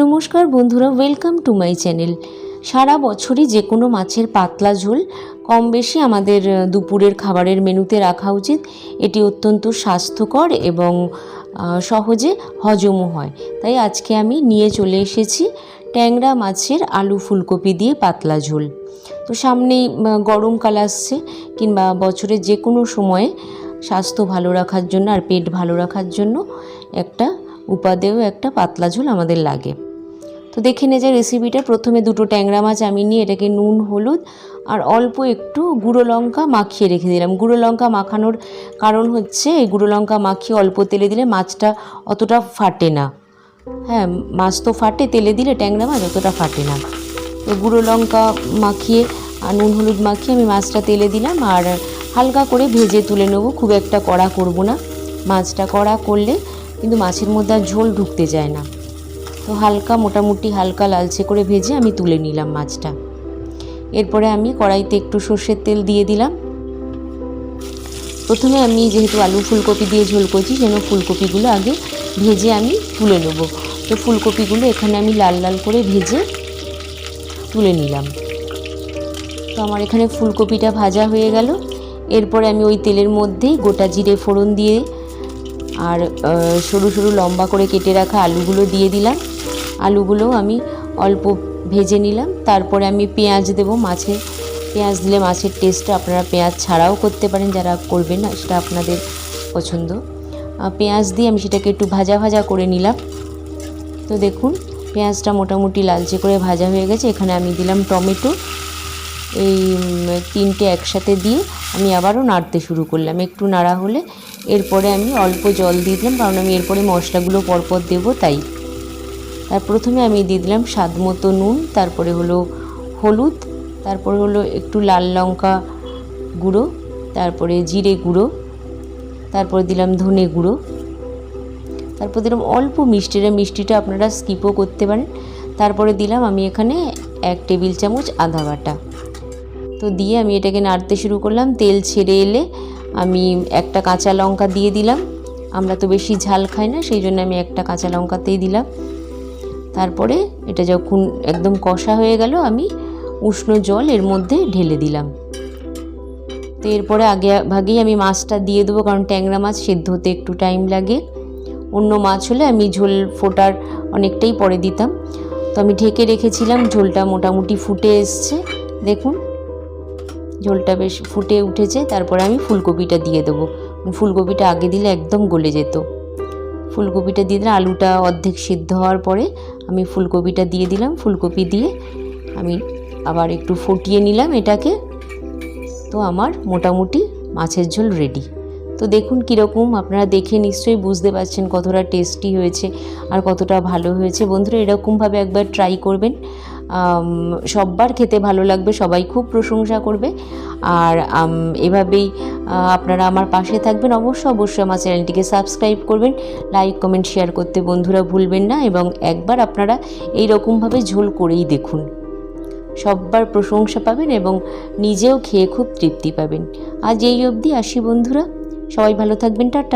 নমস্কার বন্ধুরা welcome to my channel সারা বছরই যে কোনো মাছের পাতলা ঝোল, কম বেশি আমাদের দুপুরের খাবারের মেনুতে রাখা উচিত। এটি অত্যন্ত স্বাস্থ্যকর এবং সহজে হজমও হয়। তাই আজকে আমি নিয়ে চলে এসেছি ট্যাংরা মাছের আলু ফুলকপি দিয়ে পাতলা ঝোল। তো সামনেই গরমকাল আসছে কিংবা বছরের যে কোনো সময়ে স্বাস্থ্য ভালো রাখার জন্য আর পেট ভালো রাখার জন্য একটা উপাদেয় একটা পাতলা ঝোল আমাদের লাগে। তো দেখে নে যে রেসিপিটা প্রথমে দুটো ট্যাংরা মাছ আমি নিয়ে এটাকে নুন, হলুদ আর অল্প একটু গুঁড়ো লঙ্কা মাখিয়ে রেখে দিলাম। গুঁড়ো লঙ্কা মাখানোর কারণ হচ্ছে, এই গুঁড়ো লঙ্কা মাখিয়ে অল্প তেলে দিলে মাছটা অতটা ফাটে না। হ্যাঁ মাছ তো ফাটে, তেলে দিলে ট্যাংরা মাছ অতটা ফাটে না। তো গুঁড়ো লঙ্কা মাখিয়ে আর নুন, হলুদ মাখিয়ে আমি মাছটা তেলে দিলাম আর হালকা করে ভেজে তুলে নেব। খুব একটা কড়া করব না। মাছটা কড়া করলে কিন্তু মাছের মধ্যে আর ঝোল ঢুকতে যায় না। তো হালকা, মোটামুটি হালকা লালচে করে ভেজে আমি তুলে নিলাম মাছটা। এরপরে আমি কড়াইতে একটু সর্ষের তেল দিয়ে দিলাম। প্রথমে আমি যেহেতু আলু ফুলকপি দিয়ে ঝোল করছি, সেজন্য ফুলকপিগুলো আগে ভেজে আমি তুলে নেব। তো ফুলকপিগুলো এখানে আমি লাল লাল করে ভেজে তুলে নিলাম। তো আমার এখানে ফুলকপিটা ভাজা হয়ে গেল। এরপরে আমি ওই তেলের মধ্যেই গোটা জিরে ফোড়ন দিয়ে আর সরু সরু লম্বা করে কেটে রাখা আলুগুলো দিয়ে দিলাম। আলুগুলো আমি অল্প ভেজে নিলাম। তারপরে আমি পেঁয়াজ দেব মাছে পেঁয়াজ দিলে মাছের টেস্টটা আপনারা পেঁয়াজ ছাড়াও করতে পারেন, যারা করবেন না সেটা আপনাদের পছন্দ। পেঁয়াজ দিয়ে আমি সেটাকে একটু ভাজা ভাজা করে নিলাম। তো দেখুন, পেঁয়াজটা মোটামুটি লালচে করে ভাজা হয়ে গেছে। এখানে আমি দিলাম টমেটো। এই তিনটে একসাথে দিয়ে আমি আবারও নাড়তে শুরু করলাম। একটু নাড়া হলে এরপরে আমি অল্প জল দিয়ে দিলাম, কারণ আমি এরপরে মশলাগুলো পরপর দেবো তাই। তার প্রথমে আমি দিয়ে দিলাম স্বাদ মতো নুন, তারপরে হলো হলুদ, তারপরে হলো একটু লাল লঙ্কা গুঁড়ো, তারপরে জিরে গুঁড়ো, তারপরে দিলাম ধনে গুঁড়ো, তারপর দিলাম অল্প মিষ্টিটা মিষ্টিটা আপনারা স্কিপও করতে পারেন। তারপরে দিলাম আমি এখানে এক টেবিল চামচ আদা বাটা। তো দিয়ে আমি এটাকে নাড়তে শুরু করলাম। তেল ছেড়ে এলে আমি একটা কাঁচা লঙ্কা দিয়ে দিলাম। আমরা তো বেশি ঝাল খাই না, সেই জন্য আমি একটা কাঁচা লঙ্কাতেই দিলাম। তারপরে এটা যখন একদম কষা হয়ে গেল, আমি উষ্ণ জল এর মধ্যে ঢেলে দিলাম। তো এরপরে আগে ভাগেই আমি মাছটা দিয়ে দেবো, কারণ ট্যাংরা মাছ সেদ্ধ হতে একটু টাইম লাগে। অন্য মাছ হলে আমি ঝোল ফোটার অনেকটাই পরে দিতাম। তো আমি ঢেকে রেখেছিলাম, ঝোলটা মোটামুটি ফুটে এসছে। দেখুন ঝোলটা বেশ ফুটে উঠেছে, তারপরে আমি ফুলকপিটা দিয়ে দেবো। ফুলকপিটা আগে দিলে একদম গলে যেত। ফুলকপিটা দিয়ে দিলাম আলুটা অর্ধেক সিদ্ধ হওয়ার পরে আমি ফুলকপিটা দিয়ে দিলাম। ফুলকপি দিয়ে আমি আবার একটু ফুটিয়ে নিলাম এটাকে। তো আমার মোটামুটি মাছের ঝোল রেডি তো দেখুন কীরকম, আপনারা দেখে নিশ্চয়ই বুঝতে পারছেন কতটা টেস্টি হয়েছে আর কতটা ভালো হয়েছে। বন্ধুরা, এরকমভাবে একবার ট্রাই করবেন। সববার খেতে ভালো লাগবে, সবাই খুব প্রশংসা করবে। আর এভাবেই আপনারা আমার পাশে থাকবেন। অবশ্যই অবশ্যই আমার চ্যানেলটিকে সাবস্ক্রাইব করবেন, লাইক, কমেন্ট, শেয়ার করতে বন্ধুরা ভুলবেন না এবং একবার আপনারা এই রকমভাবে ঝোল করেই দেখুন। সববার প্রশংসা পাবেন এবং নিজেও খেয়ে খুব তৃপ্তি পাবেন। আজ এই অবধি, আসি বন্ধুরা। সবাই ভালো থাকবেন, টাটা।